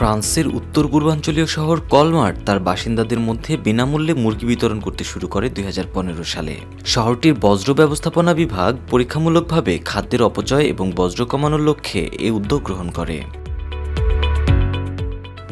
ফ্রান্সের উত্তর পূর্বাঞ্চলীয় শহর কলমার তার বাসিন্দাদের মধ্যে বিনামূল্যে মুরগি বিতরণ করতে শুরু করে দুই হাজার পনেরো সালে। শহরটির বজ্র ব্যবস্থাপনা বিভাগ পরীক্ষামূলকভাবে খাদ্যের অপচয় এবং বজ্র কমানোর লক্ষ্যে এই উদ্যোগ গ্রহণ করে।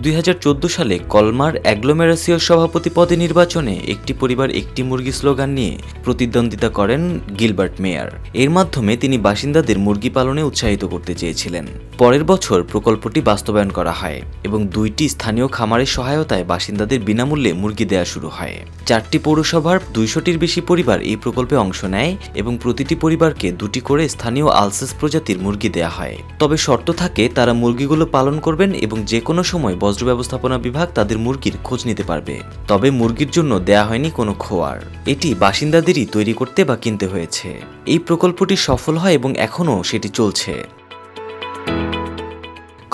দুই হাজার চোদ্দ সালে কলমার অ্যাগ্লোমেরাসীয় সভাপতি পদে নির্বাচনে একটি পরিবার একটি মুরগি স্লোগান নিয়ে প্রতিদ্বন্দ্বিতা করেন গিলবার্ট মেয়ার। এর মাধ্যমে তিনি বাসিন্দাদের মুরগি পালনে উৎসাহিত করতে চেয়েছিলেন। পরের বছর প্রকল্পটি বাস্তবায়ন করা হয় এবং দুইটি স্থানীয় খামারের সহায়তায় বাসিন্দাদের বিনামূল্যে মুরগি দেওয়া শুরু হয়। চারটি পৌরসভার দুইশোটির বেশি পরিবার এই প্রকল্পে অংশ নেয় এবং প্রতিটি পরিবারকে দুটি করে স্থানীয় আলসেস প্রজাতির মুরগি দেয়া হয়। তবে শর্ত থাকে, তারা মুরগিগুলো পালন করবেন এবং যে কোনো সময় বজ্র ব্যবস্থাপনা বিভাগ তাদের মুরগির খোঁজ নিতে পারবে। তবে মুরগির জন্য দেয়া হয়নি কোনো খোয়ার। এটি বাসিন্দাদেরই তৈরি করতে বা কিনতে হয়েছে। এই প্রকল্পটি সফল হয় এবং এখনও সেটি চলছে।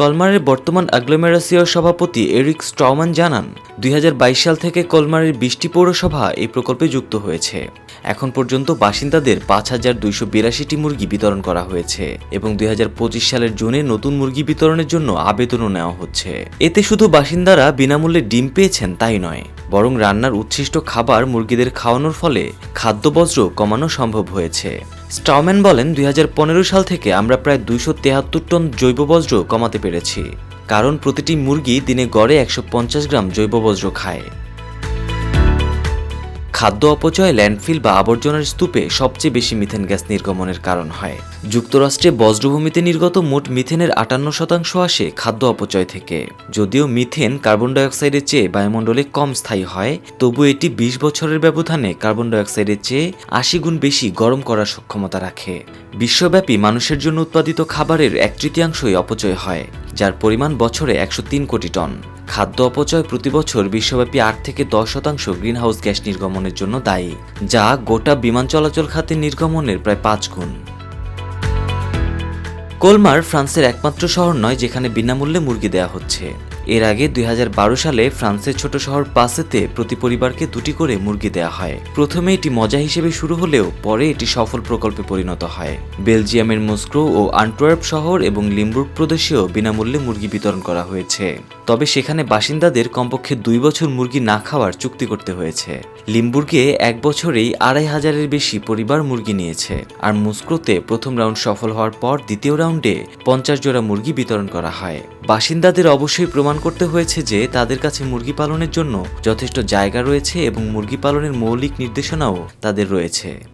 কলমারের বর্তমান অ্যাগ্লোমেরাসীয় সভাপতি এরিক স্ট্রমান জানান, দুই হাজার বাইশ সাল থেকে কলমারের বিশটি পৌরসভা এই প্রকল্পে যুক্ত হয়েছে। এখন পর্যন্ত বাসিন্দাদের পাঁচ হাজার দুইশো বিরাশিটি মুরগি বিতরণ করা হয়েছে এবং দুই হাজার পঁচিশ সালের জুনে নতুন মুরগি বিতরণের জন্য আবেদনও নেওয়া হচ্ছে। এতে শুধু বাসিন্দারা বিনামূল্যে ডিম পেয়েছেন তাই নয়। বরং রান্নার উচ্ছিষ্ট খাবার মুরগিদের খাওয়ানোর ফলে খাদ্যবজ্র কমানো সম্ভব হয়েছে। স্টাউম্যান বলেন, দুই হাজার পনেরো সাল থেকে আমরা প্রায় দুইশো তেহাত্তর টন জৈব বজ্র কমাতে পেরেছি। কারণ প্রতিটি মুরগি দিনে গড়ে একশো পঞ্চাশ গ্রাম জৈব বজ্র খায়। খাদ্য অপচয়, ল্যান্ডফিল বা আবর্জনার স্তূপে সবচেয়ে বেশি মিথেন গ্যাস নির্গমনের কারণ হয়। যুক্তরাষ্ট্রে বজ্রভূমিতে নির্গত মোট মিথেনের আটান্ন শতাংশ আসে খাদ্য অপচয় থেকে। যদিও মিথেন কার্বন ডাইঅক্সাইডের চেয়ে বায়ুমণ্ডলে কম স্থায়ী হয়, তবু এটি বিশ বছরের ব্যবধানে কার্বন ডাইঅক্সাইডের চেয়ে আশি গুণ বেশি গরম করার সক্ষমতা রাখে। বিশ্বব্যাপী মানুষের জন্য উৎপাদিত খাবারের এক তৃতীয়াংশই অপচয় হয়, যার পরিমাণ বছরে একশো তিন কোটি টন। খাদ্য অপচয় প্রতি বছর বিশ্বব্যাপী আট থেকে দশ শতাংশ গ্রিনহাউস গ্যাস নির্গমনের জন্য দায়ী, যা গোটা বিমান চলাচল খাতে নির্গমনের প্রায় পাঁচ গুণ। কোলমার ফ্রান্সের একমাত্র শহর নয়, যেখানে বিনামূল্যে মুরগি দেওয়া হচ্ছে। এর আগে দুই হাজার বারো সালে ফ্রান্সের ছোট শহর পাসেতে প্রতি পরিবারকে দুটি করে মুরগি দেওয়া হয়। প্রথমে এটি মজা হিসেবে শুরু হলেও পরে এটি সফল প্রকল্পে পরিণত হয়। বেলজিয়ামের মস্কো ও আন্টওয়ার্প শহর এবং লিম্বুর্গ প্রদেশেও বিনামূল্যে মুরগি বিতরণ করা হয়েছে। তবে সেখানে বাসিন্দাদের কমপক্ষে দুই বছর মুরগি না খাওয়ার চুক্তি করতে হয়েছে। লিম্বুর্গে এক বছরেই আড়াই হাজারের বেশি পরিবার মুরগি নিয়েছে আর মস্কোতে প্রথম রাউন্ড সফল হওয়ার পর দ্বিতীয় রাউন্ডে পঞ্চাশ জোড়া মুরগি বিতরণ করা হয়। বাসিন্দাদের অবশ্যই প্রমাণ করতে হয়েছে যে তাদের কাছে মুরগি পালনের জন্য যথেষ্ট জায়গা রয়েছে এবং মুরগি পালনের মৌলিক নির্দেশনাও তাদের রয়েছে।